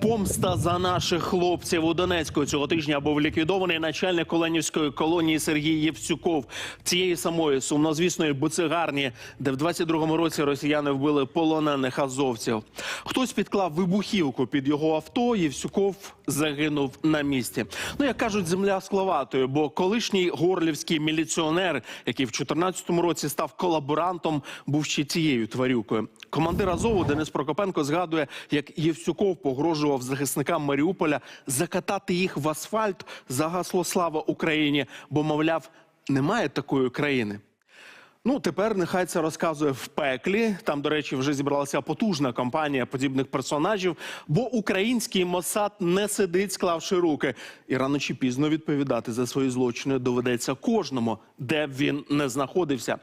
Помста за наших хлопців у Донецьку цього тижня був ліквідований начальник Оленівської колонії Сергій Євсюков. Цієї самої сумнозвісної буцегарні, де в 22-му році росіяни вбили полонених азовців. Хтось підклав вибухівку під його авто. Євсюков загинув на місці. Ну як кажуть, земля скловатою, бо колишній горлівський міліціонер, який в 14-му році став колаборантом, був ще цією тварюкою. Командир Азову Денис Прокопенко згадує, як Євсюков погрожував захисникам Маріуполя закатати їх в асфальт за гасло Слава Україні, бо мовляв, немає такої країни. Ну, тепер нехай це розказує в пеклі. Там, до речі, вже зібралася потужна кампанія подібних персонажів, бо український Мосад не сидить, склавши руки. І рано чи пізно відповідати за свої злочини доведеться кожному, де б він не знаходився.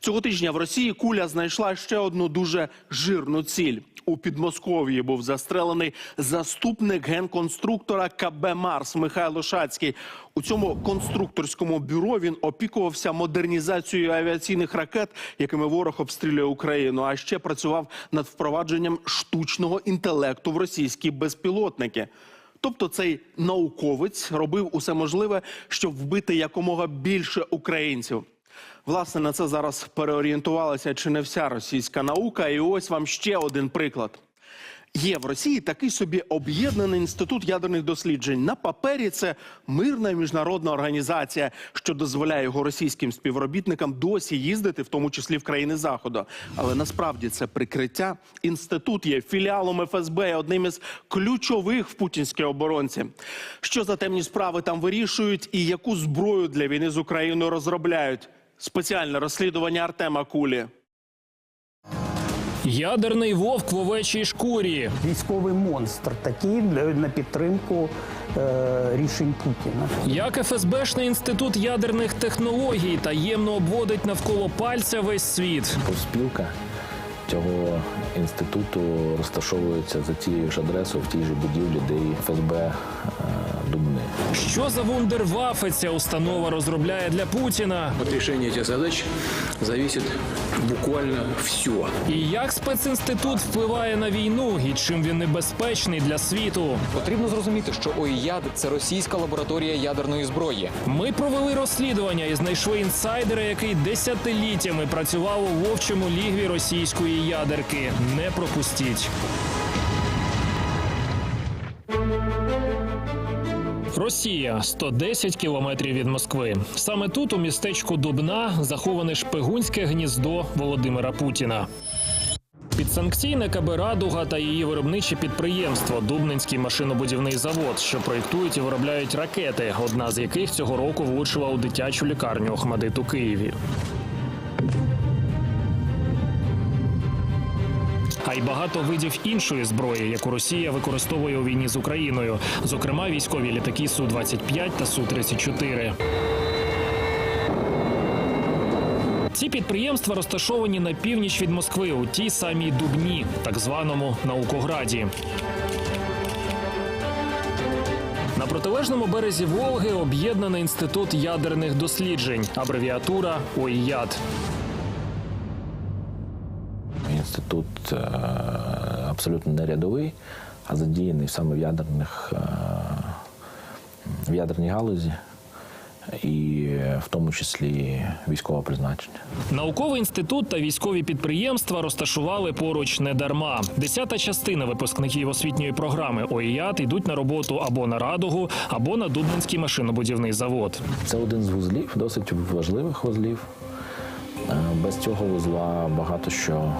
Цього тижня в Росії куля знайшла ще одну дуже жирну ціль. У Підмосков'ї був застрелений заступник генконструктора КБ Марс Михайло Шацький. У цьому конструкторському бюро він опікувався модернізацією авіаційних ракет, якими ворог обстрілює Україну. А ще працював над впровадженням штучного інтелекту в російські безпілотники. Тобто цей науковець робив усе можливе, щоб вбити якомога більше українців. Власне, на це зараз переорієнтувалася чи не вся російська наука. І ось вам ще один приклад. Є в Росії такий собі об'єднаний інститут ядерних досліджень. На папері це мирна міжнародна організація, що дозволяє його російським співробітникам досі їздити, в тому числі в країни заходу. Але насправді це прикриття. Інститут є філіалом ФСБ, одним із ключових в путінській оборонці. Що за темні справи там вирішують, і яку зброю для війни з Україною розробляють? Спеціальне розслідування Артема Кулі. Ядерний вовк в овечій шкурі. військовий монстр такий для на підтримку е, рішень Путіна. Як ФСБшний інститут ядерних технологій таємно обводить навколо пальця весь світ. Профспілка цього інституту розташовується за тією ж адресою в тій же будівлі, де і ФСБ е. Що за вундерваффе ця установа розробляє для Путіна? От решения этих задач зависит буквально все. І як спецінститут впливає на війну, і чим він небезпечний для світу? Потрібно зрозуміти, що ОІЯД – це російська лабораторія ядерної зброї. Ми провели розслідування і знайшли інсайдера, який десятиліттями працював у вовчому лігві російської ядерки. Не пропустіть. Росія 110 кілометрів від Москви. Саме тут, у містечку Дубна, заховане шпигунське гніздо Володимира Путіна. Підсанкційне КБ «Радуга» та її виробниче підприємство Дубнинський машинобудівний завод, що проєктують і виробляють ракети, одна з яких цього року влучила у дитячу лікарню Охмадит Києві. А й багато видів іншої зброї, яку Росія використовує у війні з Україною, зокрема військові літаки су 25 та су 34 Ці підприємства розташовані на північ від Москви у тій самій Дубні, так званому наукограді. На протилежному березі Волги об'єднаний інститут ядерних досліджень, абревіатура ОІЯД. Інститут е, абсолютно не рядовий, а задіяний саме в ядерних е, в ядерній галузі, і в тому числі військове призначення. Науковий інститут та військові підприємства розташували поруч не дарма. Десята частина випускників освітньої програми ОІЯТ йдуть на роботу або на радугу, або на Дубнинський машинобудівний завод. Це один з вузлів, досить важливих вузлів. Е, Без цього вузла багато що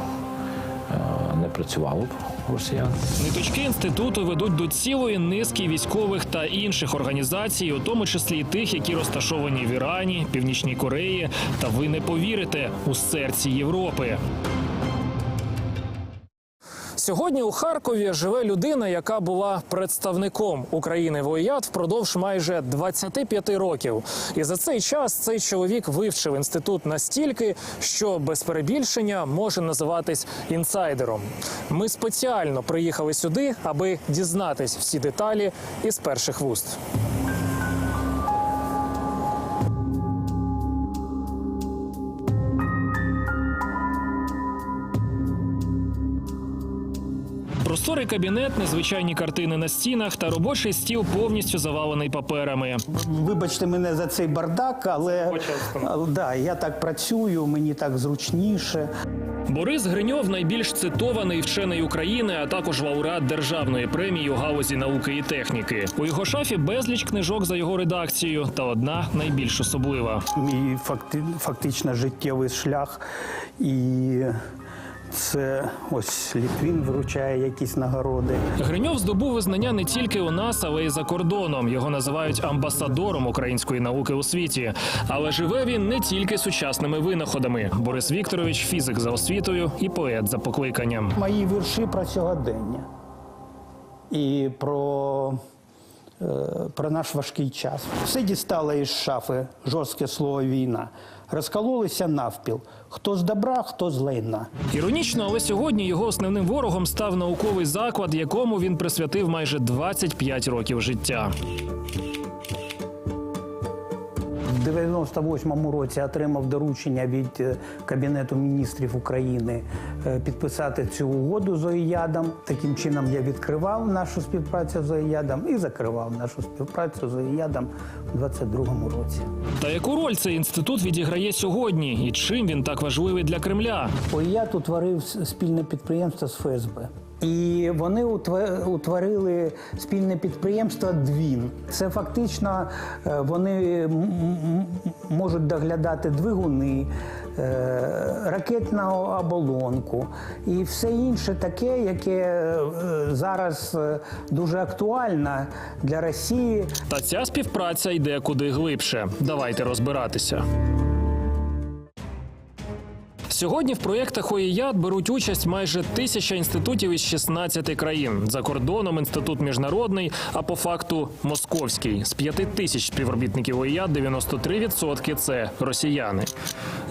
не працювало б росіян. Ниточки інституту ведуть до цілої низки військових та інших організацій, у тому числі і тих, які розташовані в Ірані, Північній Кореї, та ви не повірите у серці Європи. Сьогодні у Харкові живе людина, яка була представником України в ОІЯД впродовж майже 25 років. І за цей час цей чоловік вивчив інститут настільки, що без перебільшення може називатись інсайдером. Ми спеціально приїхали сюди, аби дізнатись всі деталі із перших вуст. Просторий кабінет, незвичайні картини на стінах та робочий стіл повністю завалений паперами. Вибачте мене за цей бардак, але, да, я так працюю, мені так зручніше. Борис Гриньов найбільш цитований вчений України, а також лауреат державної премії у галузі науки і техніки. У його шафі безліч книжок за його редакцією, та одна найбільш особлива. Мій факти, фактично життєвий шлях. І це ось Літвін вручає якісь нагороди. Гриньов здобув визнання не тільки у нас, але й за кордоном. Його називають амбасадором української науки у світі. Але живе він не тільки сучасними винаходами. Борис Вікторович фізик за освітою і поет за покликанням. Мої вірші про сьогодення і про, про наш важкий час. Все дістало із шафи жорстке слово війна. Розкололися навпіл. Хто з добра, хто з лайна. Іронічно, але сьогодні його основним ворогом став науковий заклад, якому він присвятив майже 25 років життя. В 98-му році отримав доручення від е, Кабінету міністрів України е, підписати цю угоду з ОІЯДом. Таким чином я відкривав нашу співпрацю з ОІЯДом і закривав нашу співпрацю з ОІЯДом у 22-му році. Та яку роль цей інститут відіграє сьогодні, і чим він так важливий для Кремля? ОІЯД утворив спільне підприємство з ФСБ. І вони утворили спільне підприємство ДВІН. Це фактично е, вони можуть доглядати двигуни, е, ракетну оболонку і все інше таке, яке е, зараз е, дуже актуально для Росії. Та ця співпраця йде куди глибше. Давайте розбиратися. Сьогодні в проєктах ОІЯД беруть участь майже тисяча інститутів із 16 країн. За кордоном інститут міжнародний, а по факту московський. З п'яти тисяч співробітників ОІЯД 93% – це росіяни.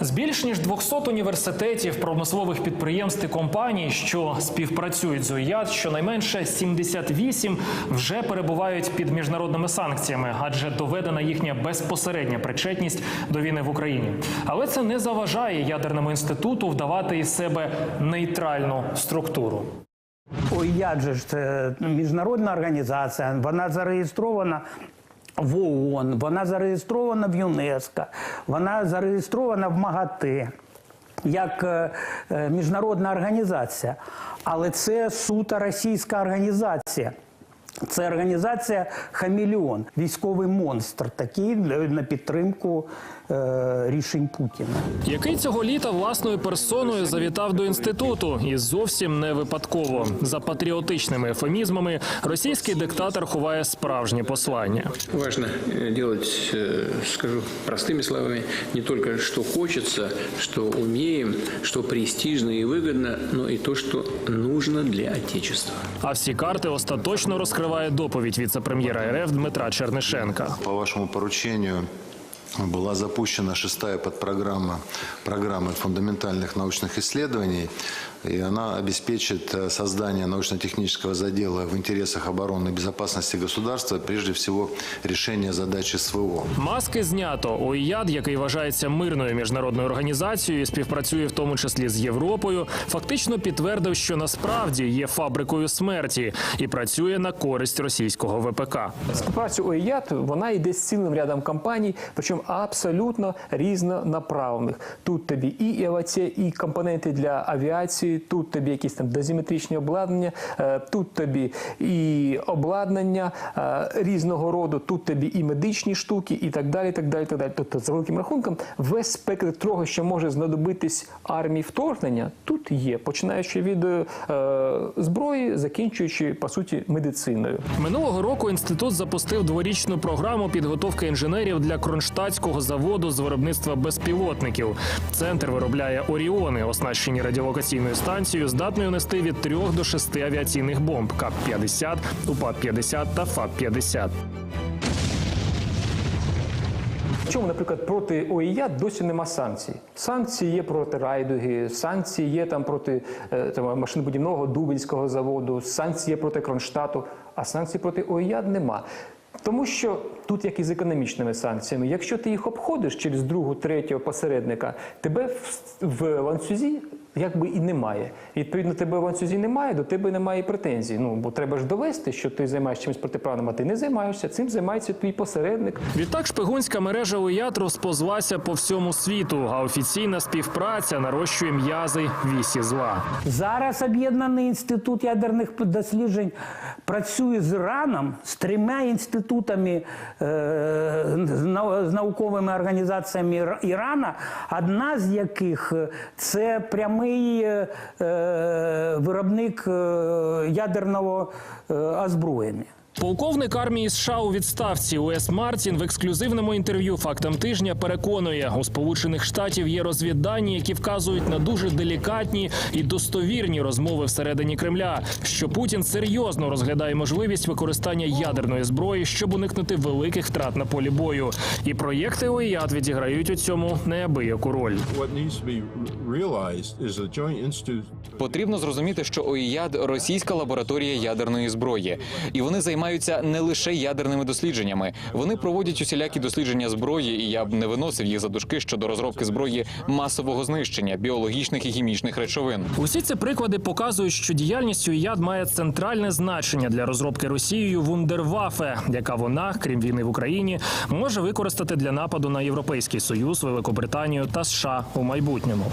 З більш ніж 200 університетів, промислових підприємств і компаній, що співпрацюють з ОІЯД, щонайменше 78 вже перебувають під міжнародними санкціями, адже доведена їхня безпосередня причетність до війни в Україні. Але це не заважає ядерному інституту вдавати із себе нейтральну структуру. ОІЯД же ж це міжнародна організація, вона зареєстрована. В ООН, вона зареєстрована в ЮНЕСКО, вона зареєстрована в МАГАТЕ як е, е, міжнародна організація. Але це суто російська організація. Це організація Хаміліон, військовий монстр, такий для- на підтримку е, рішень Путіна. Який цього літа власною персоною завітав до інституту, і зовсім не випадково. За патріотичними ефемізмами російський диктатор ховає справжнє послання. Важно э, делать, э, скажу простыми словами, не только что хочется, что умеем, что престижно и выгодно, но и то, что нужно для Отечества. А всі карти остаточно розкриває доповідь віце-прем'єра РФ Дмитра Чернишенка. По вашему поручению была запущена шестая подпрограмма программы фундаментальных научных исследований, и она обеспечит э, создание научно-технического задела в интересах обороны и безопасности государства, прежде всего решение задачи СВО. Маски знято. ОІЯД, який вважається мирною міжнародною організацією, і співпрацює в тому числі з Європою, фактично підтвердив, що насправді є фабрикою смерті і працює на користь російського ВПК. Співпрацю ОІЯТ вона йде з цілим рядом компаній, причому абсолютно різнонаправлених. Тут тобі і авіація, і компоненти для авіації, тут тобі якісь там дозиметричні обладнання, е, тут тобі і обладнання е, різного роду, тут тобі і медичні штуки, і так далі. так далі, так далі. Тобто, за великим рахунком, весь спектр того, що може знадобитись армії вторгнення, тут є, починаючи від е, зброї, закінчуючи по суті медициною. Минулого року інститут запустив дворічну програму підготовки інженерів для кронштадтського заводу з виробництва безпілотників. Центр виробляє Оріони, оснащені радіолокаційною станцією, здатною нести від 3 до 6 авіаційних бомб КАП-50, УПАД-50 та ФАБ-50. Чому, наприклад, проти ОІЯ досі нема санкцій? Санкції є проти райдуги, санкції є там проти е, там, машинобудівного Дубинського заводу, санкції є проти Кронштадту, а санкцій проти ОІЯД нема. Тому що тут, як і з економічними санкціями, якщо ти їх обходиш через другу, третього посередника, тебе в, в ланцюзі якби і немає. Відповідно, тебе в ланцюзі немає, до тебе немає і претензій. Ну бо треба ж довести, що ти займаєшся чимось протиправним, а ти не займаєшся. Цим займається твій посередник. Відтак шпигунська мережа ОЯД розповзлася по всьому світу, а офіційна співпраця нарощує м'язи вісі зла. Зараз об'єднаний інститут ядерних досліджень працює з Іраном, з трьома інститутами, е, з науковими організаціями Ірана, одна з яких е, це прямий е, е, виробник е, ядерного е, озброєння. Полковник армії США у відставці Уес Мартін в ексклюзивному інтерв'ю фактам тижня переконує, у Сполучених Штатів є розвіддані, які вказують на дуже делікатні і достовірні розмови всередині Кремля, що Путін серйозно розглядає можливість використання ядерної зброї, щоб уникнути великих втрат на полі бою. І проєкти ОІАД відіграють у цьому неабияку роль. Потрібно зрозуміти, що ОІЯД – російська лабораторія ядерної зброї, і вони займаються не лише ядерними дослідженнями. Вони проводять усілякі дослідження зброї, і я б не виносив їх за дужки щодо розробки зброї масового знищення біологічних і хімічних речовин. Усі ці приклади показують, що діяльність УЯД має центральне значення для розробки Росією вундервафе, яка вона, крім війни в Україні, може використати для нападу на Європейський Союз, Великобританію та США у майбутньому.